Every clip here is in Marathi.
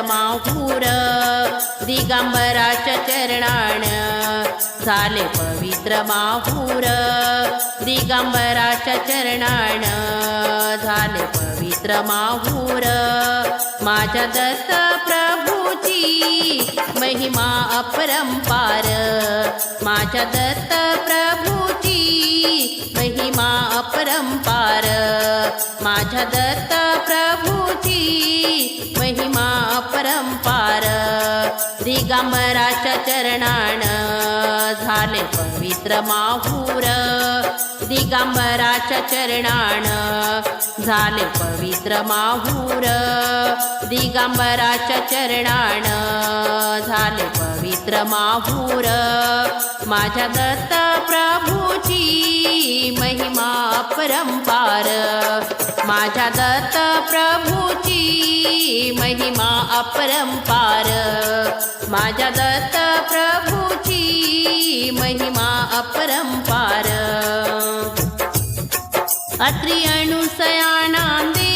पवित्र दिगंबराच्या चरणान झाले पवित्र माहूर दिगंबराच्या चरणान झाले पवित्र माहूर. माझ्या दत्त प्रभूची महिमा अपरंपार माझ्या दत्त प्रभूची महिमा अपरंपार माझ्या दत्त दिगंबराच्या चरणान झाले पवित्र माहूर. दिगंबराच्या चरणान झाले पवित्र माहूर. दिगंबराच्या चरणान झाले पवित्र माहूर. माझ्या दत्त प्रभूची महिमा अपरंपार. माझ्या दत्त प्रभूची महिमा अपरंपार. माझ्या दत्त प्रभूची महिमा अपरंपार. अत्रि अणुसयानांदे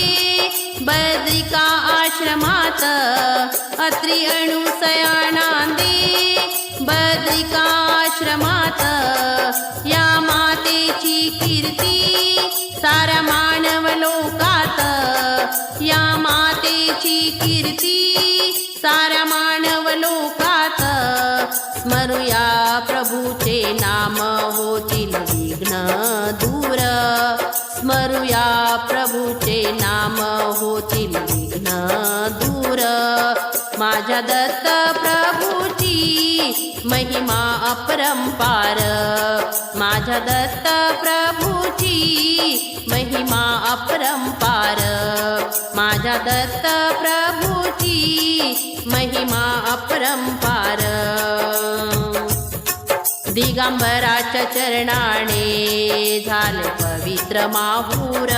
बद्रिका आश्रमात अत्रि अणुसयानांदे बद्रिका आश्रमात या मातेची कीर्ती सारा मानव लोकात या मातेची कीर्ती सारा मानव लोकात स्मरुया प्रभूचे नाम होत. स्मरूया प्रभूचे नाम होतील विघ्न दूर. माझ्या दत्त प्रभूची महिमा अपरंपार. माझ्या दत्त प्रभूची महिमा अपरंपार. माझ्या दत्त प्रभूची महिमा अपरंपार. दिगंबराच्या चरणाने झाले पवित्र माहूर.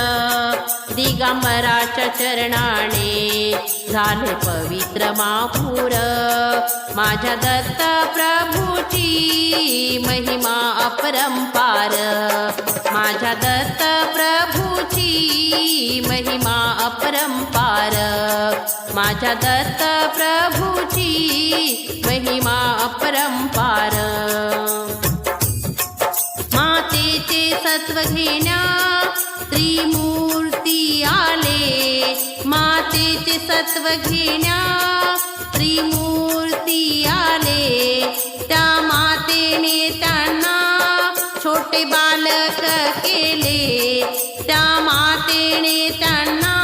दिगंबराच्या चरणाने झाले पवित्र माहूर. माझ्या दत्त प्रभूची महिमा अपरंपार. माझ्या दत्त प्रभूची महिमा अपरंपार. माझ्या दत्त प्रभूची महिमा अपरंपार. घेण्या त्रिमूर्ती आले. मातेचे सत्व घेण्या त्रिमूर्ती आले. त्या मातेने त्यांना छोटे बालक केले. त्या मातेने त्यांना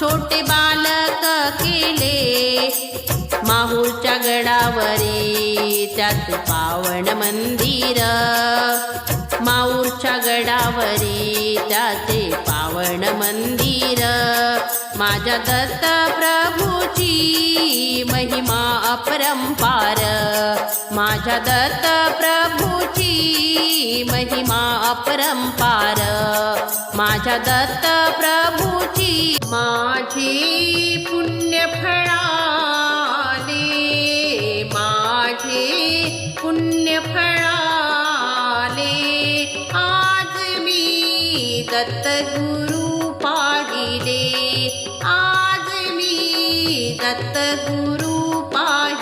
छोटे बालक केले. माहूरच्या गडावरी त्यात पावन मंदिर माऊरच्या गडावरी त्याचे पावन मंदिर. माझ्या दत्त प्रभूची महिमा अपरंपार. माझ्या दत्त प्रभूची महिमा अपरंपार. माझ्या दत्त प्रभूची माझी पुण्य தத்தகு